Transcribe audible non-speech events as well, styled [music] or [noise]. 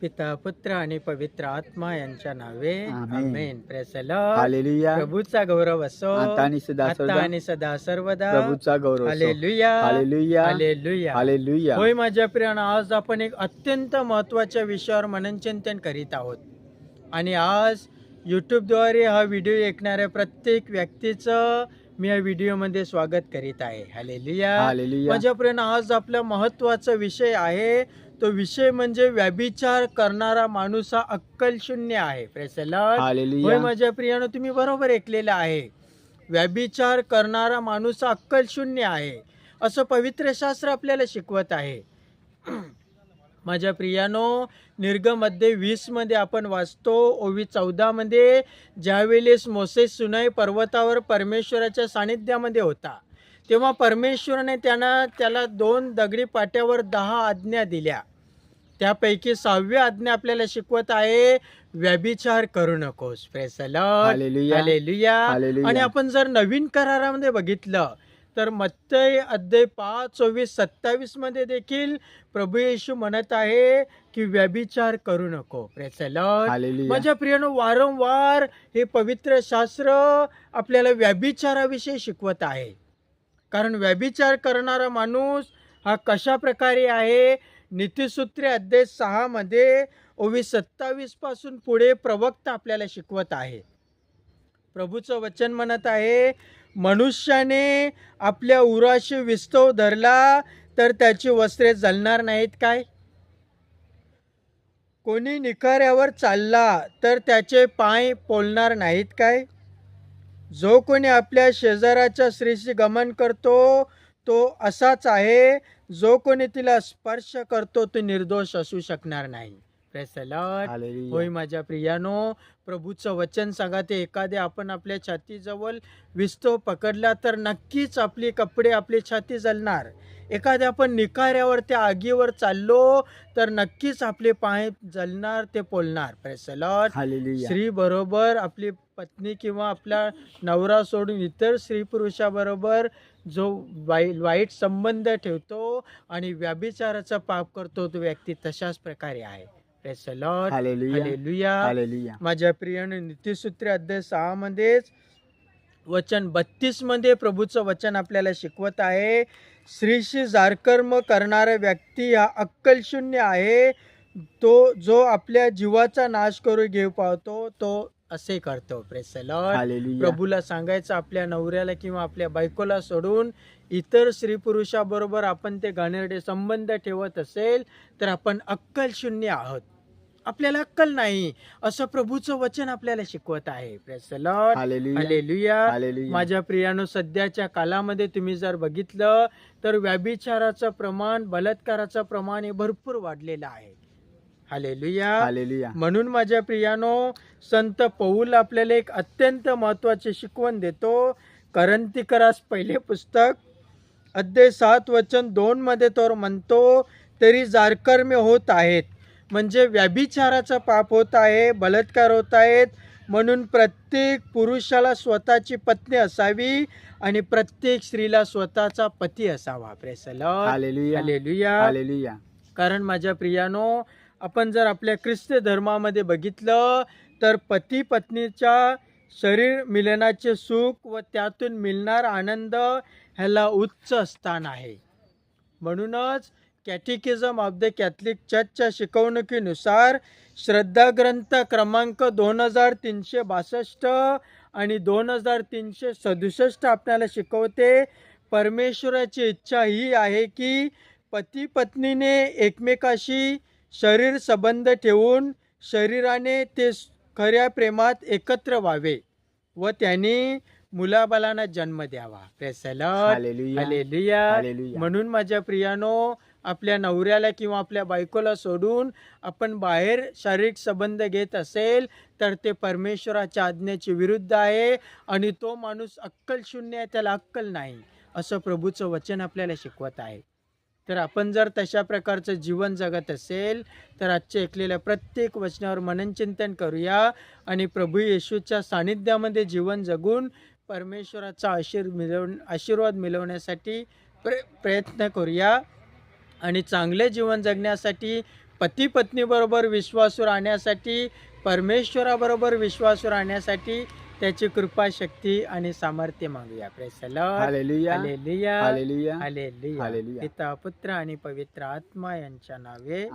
पिता पुत्र आणि पवित्र आत्मा यांच्या नावे. आमेन. हालेलुया प्रभूचा गौरव असो. आणि सदा आणि सदा सर्वदा. प्रभूचा गौरव. हालेलुया हालेलुया हालेलुया हालेलुया होय माझ्या प्रियानं आज आपण एक अत्यंत महत्त्वाच्या विषयावर मननचिंतन करीत आहोत. आणि आज यूट्यूबद्वारे हा व्हिडिओ ऐकणाऱ्या प्रत्येक व्यक्तीचं मी या व्हिडिओमध्ये स्वागत करीत आहे. हालेलुया माझ्या प्रियानं आज आपला महत्त्वाचा विषय आहे तो विषय म्हणजे व्यभिचार करणारा माणूस हा अक्कल शून्य आहे. होय माझ्या प्रियानं तुम्ही बरोबर ऐकलेलं आहे. व्यभिचार करणारा माणूस हा अक्कल शून्य आहे. असं पवित्र शास्त्र आपल्याला शिकवत आहे. [clears throat] माझ्या प्रियानो निर्गमध्ये वीसमध्ये आपण वाचतो ओवी चौदा मध्ये ज्यावेळेस मोसेस सुनाई पर्वतावर परमेश्वराच्या सानिध्यामध्ये होता. तेव्हा परमेश्वराने त्यांना त्याला दोन दगडी पाट्यावर दहा आज्ञा दिल्या. त्यापैकी सहावी आज्ञा आपल्याला शिकवत आहे व्यभिचार करू नकोस. आणि आपण जर नवीन करारामध्ये बघितलं तर मत्तय अध्याय पाच चोवीस सत्तावीसमध्ये देखील प्रभू येशू म्हणत आहे की व्यभिचार करू नको. माझ्या प्रियानं वारंवार हे पवित्र शास्त्र आपल्याला व्यभिचाराविषयी शिकवत आहे. कारण व्यभिचार करणारा माणूस हा कशा प्रकारे आहे? नीतिसूत्रे अध्याय सहामध्ये ओवी पुढे प्रवक्ता आपल्याला शिकवत आहे. प्रभूचं वचन म्हणत आहे मनुष्याने आपल्या उराशी विस्तव धरला तर त्याची वस्त्रे जलणार नाहीत काय? कोणी निखाऱ्यावर चालला तर त्याचे पाय पोलणार नाहीत काय? जो कोणी आपल्या शेजाराच्या स्त्रीशी गमन करतो तो असाच आहे. जो कोणी तिला स्पर्श करतो तो निर्दोष असू शकणार नाही. होय माझ्या प्रियानो प्रभूचं वचन सांगा ते. एखादे आपण आपल्या छातीजवळ विस्तो पकडला तर नक्कीच आपली कपडे आपली छाती जलणार. एखाद्या आपण निखाऱ्यावर त्या आगीवर चाललो तर नक्कीच आपले पाय जलणार ते पोलणार. हालेलुया स्त्री बरोबर आपली पत्नी किंवा आपला नवरा सोडून इतर स्त्री पुरुषाबरोबर जो वाईट वाईट संबंध ठेवतो आणि व्यभिचाराचा पाप करतो तो व्यक्ती तशाच प्रकारे आहे. Praise the Lord. हालेलुया माझ्या प्रियाने नीतिसूत्रे अध्याय सहा मध्येच वचन बत्तीसमध्ये प्रभूचं वचन आपल्याला शिकवत आहे. स्त्रीशी जारकर्म करणारा व्यक्ती हा अक्कलशून्य आहे. तो जो आपल्या जीवाचा नाश करू घेऊ पाहतो तो असे करतो. हालेलुया प्रभूला सांगायचं आपल्या नवऱ्याला किंवा आपल्या बायकोला सोडून इतर स्त्री पुरुषाबरोबर आपण ते घाणेरडे संबंध ठेवत असेल तर आपण अक्कल शून्य आहोत. आपल्याला अक्कल नाही. असं प्रभूचं वचन आपल्याला शिकवत आहे. हालेलुया माझ्या प्रियानो सध्याच्या कालामध्ये तुम्ही जर बघितलं तर व्यभिचाराचं प्रमाण बलात्काराचं प्रमाण हे भरपूर वाढलेलं आहे. हालेलुया हालेलुया म्हणून माझ्या प्रियानो संत पौल आपल्याला एक अत्यंत महत्त्वाचे शिकवण देतो. करंतीकरास पहिले पुस्तक अध्याय सात वचन दोन मध्ये तर म्हणतो तरी जारकर्मे होत आहेत म्हणजे व्यभिचाराचा पाप होत आहे बलात्कार होत आहेत. म्हणून प्रत्येक पुरुषाला स्वतःची पत्नी असावी आणि प्रत्येक स्त्रीला स्वतःचा पती असावा. प्रेसल हालेलुया हालेलुया हालेलुया कारण माझ्या प्रियानो आपण जर आपल्या ख्रिस्त धर्मामध्ये बघितलं तर पती पत्नीच्या शरीर मिलनाचे सुख व त्यातून मिळणारा आनंद ह्याला उच्च स्थान आहे. म्हणूनच कॅटिकिझम ऑफ द कॅथलिक चर्चच्या शिकवणुकीनुसार श्रद्धा ग्रंथ क्रमांक दोन हजार तीनशे बासष्ट आणि दोन हजार तीनशे सदुसष्ट आपल्याला शिकवते. परमेश्वराची इच्छा ही आहे की पती पत्नीने एकमेकाशी शरीर संबंध ठेवून शरीराने ते खऱ्या प्रेमात एकत्र व्हावे व त्यांनी मुलाबालांना जन्म द्यावा. म्हणून माझ्या प्रियानो आपल्या नवऱ्याला किंवा आपल्या बायकोला सोडून आपण बाहेर शारीरिक संबंध घेत असेल तर ते परमेश्वराच्या आज्ञेची विरुद्ध आहे आणि तो माणूस अक्कल शून्य आहे त्याला अक्कल नाही असं प्रभूचं वचन आपल्याला शिकवत आहे. तर आपण जर तशा प्रकारचं जीवन जगत असेल तर आजच्या ऐकलेल्या प्रत्येक वचनावर मननचिंतन करूया आणि प्रभू येशूच्या सानिध्यामध्ये जीवन जगून परमेश्वराचा आशीर् मिळव आशीर्वाद मिळवण्यासाठी प्र प्रयत्न करूया. आणि चांगले जीवन जगण्यासाठी पती पत्नी बरोबर विश्वासू राहण्यासाठी परमेश्वराबरोबर विश्वासू राहण्यासाठी त्याची कृपा शक्ती आणि सामर्थ्य मागूया. प्रेसला hallelujah hallelujah hallelujah hallelujah hallelujah. पिता पुत्र आणि पवित्र आत्मा यांच्या नावे.